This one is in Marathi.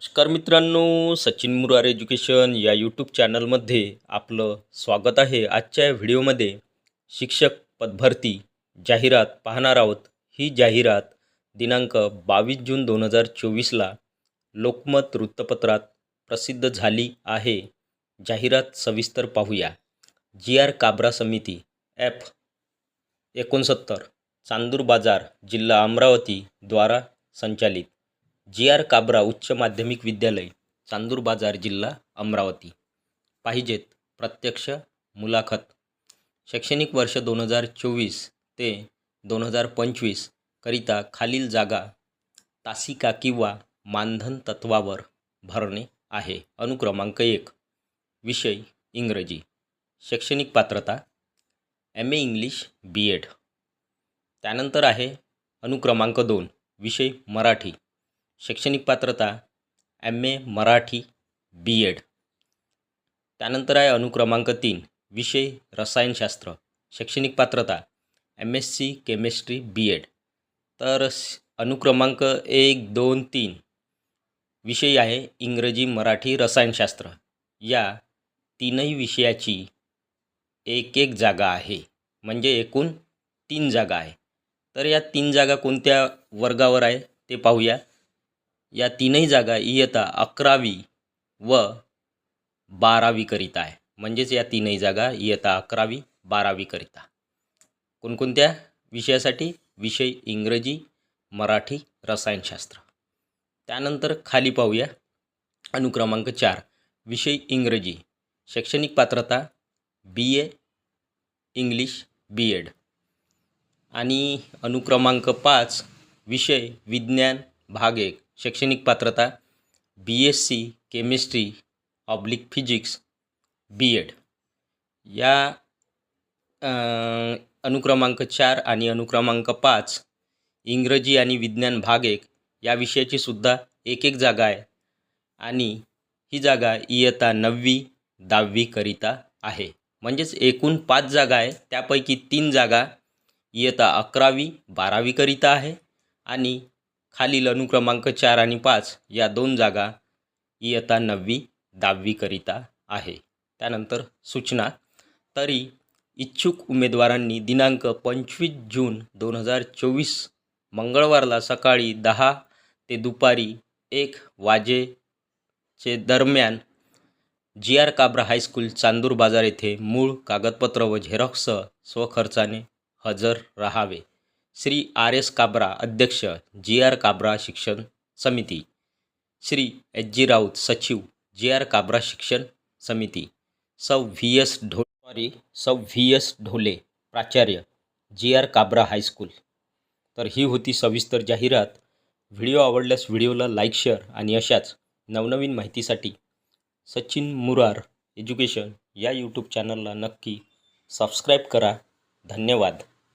नमस्कार मित्रांनो सचिन मुरार एज्युकेशन या यूट्यूब चॅनलमध्ये आपलं स्वागत आहे. आजच्या व्हिडिओमध्ये शिक्षक पदभरती जाहिरात पाहणार आहोत. ही जाहिरात दिनांक बावीस जून दोन हजार चोवीसला लोकमत वृत्तपत्रात प्रसिद्ध झाली आहे. जाहिरात सविस्तर पाहूया. जी आर काब्रा समिती एफ एकोणसत्तर चांदूर बाजार जिल्हा अमरावती द्वारा संचालित. जी आर काब्रा उच्च माध्यमिक विद्यालय चांदूर बाजार जिल्हा अमरावती. पाहिजेत प्रत्यक्ष मुलाखत. शैक्षणिक वर्ष दोन हजार चोवीस ते दोन हजार पंचवीस करिता खालील जागा तासिका किंवा मानधन तत्वावर भरणे आहे. अनुक्रमांक एक. विषय इंग्रजी. शैक्षणिक पात्रता. M A English B Ed त्यानंतर आहे अनुक्रमांक दोन. विषय मराठी. शैक्षणिक पात्रता M A Marathi B Ed त्यानंतर आहे अनुक्रमांक तीन विषय रसायनशास्त्र शैक्षणिक पात्रता M S C chemistry B Ed तर अनुक्रमांक एक दोन तीन. विषय आहे इंग्रजी मराठी रसायनशास्त्र या तीनही विषयाची एक एक जागा आहे. म्हणजे एकूण तीन जागा आहे. तर या तीन जागा कोणत्या वर्गावर आहे ते पाहूया. या तीनही जागा इयत्ता अकरावी व बारावीकरिता आहे. म्हणजेच या तीनही जागा इयत्ता अकरावी बारावीकरिता कोणकोणत्या विषयासाठी? विषय इंग्रजी मराठी रसायनशास्त्र. त्यानंतर खाली पाहूया. अनुक्रमांक चार विषय इंग्रजी. शैक्षणिक पात्रता बी ए इंग्लिश बी एड आणि अनुक्रमांक पाच विषय विज्ञान भाग एक. शैक्षणिक पात्रता B S C chemistry oblique physics B Ed या अनुक्रमांक चार आणि अनुक्रमांक पाच इंग्रजी आणि विज्ञान भाग एक या विषयाची सुद्धा एक एक जागा आहे. आणि ही जागा इयत्ता नववी दहावीकरिता आहे. म्हणजेच एकूण पाच जागा आहे. त्यापैकी तीन जागा इयत्ता अकरावी बारावीकरिता आहे. आणि खालील अनुक्रमांक चार आणि पाच या दोन जागा इयत्ता नववी दहावीकरिता आहे. त्यानंतर सूचना. तरी इच्छुक उमेदवारांनी दिनांक पंचवीस जून दोन हजार चोवीस मंगळवारला सकाळी दहा ते दुपारी एक वाजेचे दरम्यान G R Kabra high school Chandur Bazar येथे मूळ कागदपत्र व झेरॉक्ससह स्वखर्चाने हजर राहावे. श्री आर एस काब्रा अध्यक्ष जी आर काब्रा शिक्षण समिती. श्री एच जी राऊत सचिव जी आर काब्रा शिक्षण समिती. सौ व्ही एस ढो सॉरी सौ व्ही एस ढोले प्राचार्य जी आर काब्रा हायस्कूल तर ही होती सविस्तर जाहिरात. व्हिडिओ आवडल्यास व्हिडिओला लाईक शेअर आणि अशाच नवनवीन माहितीसाठी सचिन मुरार एज्युकेशन या यूट्यूब चॅनलला नक्की सबस्क्राईब करा. धन्यवाद.